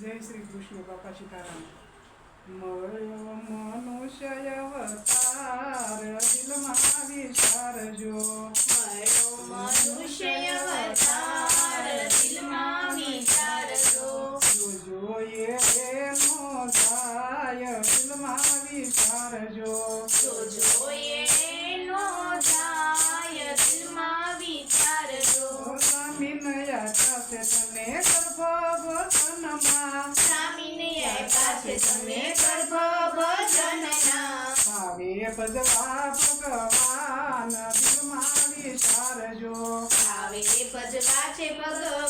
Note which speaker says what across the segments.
Speaker 1: જય શ્રી કૃષ્ણ બાપા સીતારામ. મળ્યો મનુષ્ય અવતાર દિલમાં વિચારજો
Speaker 2: મળ્યો મનુષ્ય અવતાર દિલમાં વિચારજો
Speaker 1: જોઈએ એનો જાય દિલમાં વિચારજો
Speaker 2: જોઈએ નો જાય દિલમાં વિચારજો
Speaker 1: સ્વામી તને ગર્ભવતનમાં
Speaker 2: સ્વામીને આપ્યા છે તમે ગર્ભ ભજનના
Speaker 1: ભાવે ભજવા ભગવાન દિલમાં વિચારજો
Speaker 2: ભાવે ભજવા છે ભગવાન.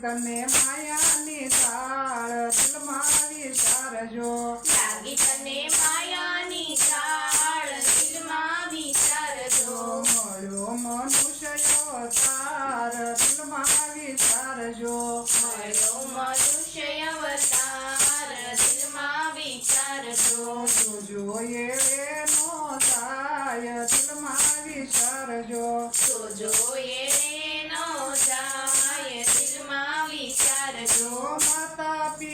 Speaker 1: તને માયાની સાળ દિલમાં વિચારજો
Speaker 2: લાગી તને માયાની સાળ દિલમાં વિચારજો.
Speaker 1: મળ્યો મનુષ્ય અવતાર દિલમાં વિચારજો
Speaker 2: મળ્યો મનુષ્ય અવતાર દિલમાં વિચારજો.
Speaker 1: જોજો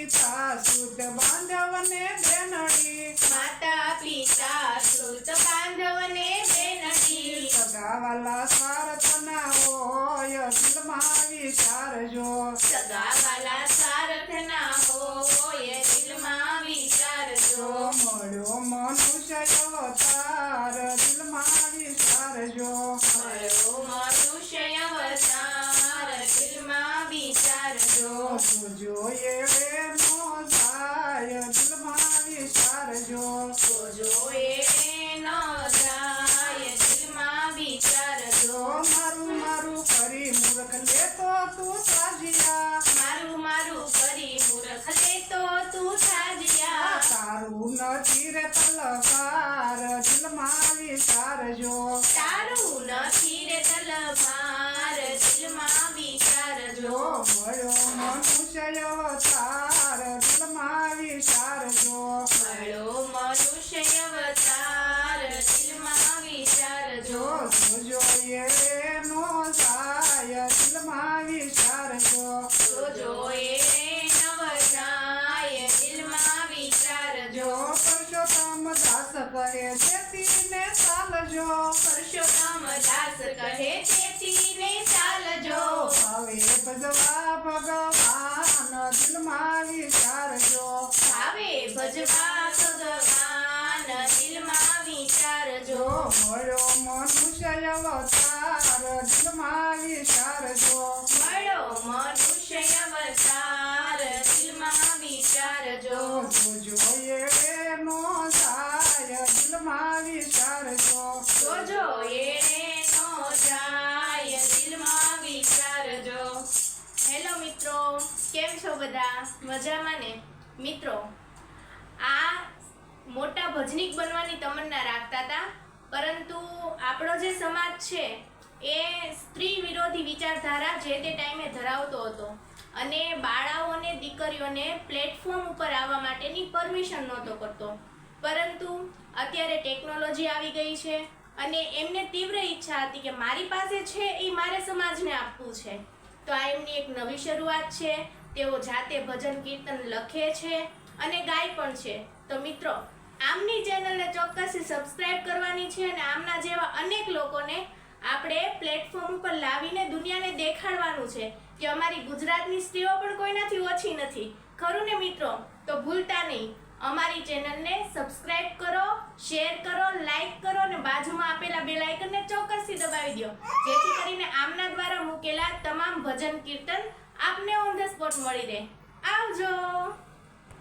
Speaker 1: પિતા સુત બાંધવને બેનડી.
Speaker 2: માતા પિતા સુત બાંધવને બેનડી.
Speaker 1: સગાવાલા સ્વાર્થના હોય દિલમાં વિચારજો
Speaker 2: સગાવાલા સારથના હોય દિલમાં વિચારજો
Speaker 1: મળ્યો મનુષ્ય અવતાર દિલમાં વિચારજો
Speaker 2: મળ્યો મનુષ્ય અવતાર દિલમાં વિચારજો
Speaker 1: જોજો તારું નથી રે જેતીને ચાલજો.
Speaker 2: પરશુરામ દાસ કહે તેથી ને ચાલજો.
Speaker 1: હવે ભજવા ભગવાન દિલમાં વિચારજો.
Speaker 2: હવે ભજવા ભગવાન દિલમાં વિચારજો.
Speaker 1: જો મળ્યો મનુષ્ય અવતાર દિલમાં વિચારજો.
Speaker 2: મળ્યો મનુષ્ય અવતાર દિલમાં વિચારજો.
Speaker 1: જોજો
Speaker 2: કેમ છો બધા? મજામાં ને? મિત્રો, આ મોટા ભજનીક બનવાની તમન્ના રાખતા હતા પરંતુ આપણો જે સમાજ છે, એ સ્ત્રી વિરોધી વિચારધારા જે તે ટાઈમે ધરાવતો હતો અને બાળાઓને, દીકરીઓને પ્લેટફોર્મ ઉપર આવવા માટેની પરમિશન નહોતો કરતો. પરંતુ અત્યારે ટેકનોલોજી આવી ગઈ છે અને એમને તીવ્ર ઈચ્છા હતી કે મારી પાસે છે એ મારે સમાજને આપવું છે. તો આ એમની એક નવી શરૂઆત છે. તેઓ જાતે ભજન કીર્તન લખે છે અને ગાય પણ છે. તો મિત્રો, આમની ચેનલને ચોક્કસથી સબસ્ક્રાઇબ કરવાની છે અને આમના જેવા અનેક લોકોને આપણે પ્લેટફોર્મ ઉપર લાવીને દુનિયાને દેખાડવાનું છે કે અમારી ગુજરાતની સ્ત્રીઓ પણ કોઈનાથી ઓછી નથી. ખરું ને મિત્રો? તો ભૂલતા નહીં. અમારી ચેનલને સબસ્ક્રાઇબ કરો શેર કરો લાઈક કરો અને બાજુમાં આપેલા બે લાઇકનને ચોક્કસથી દબાવી દો જેથી કરીને આમના દ્વારા મૂકેલા તમામ ભજન કીર્તન આપને ઓન ધ સ્પોટ મળી રહે. આવજો.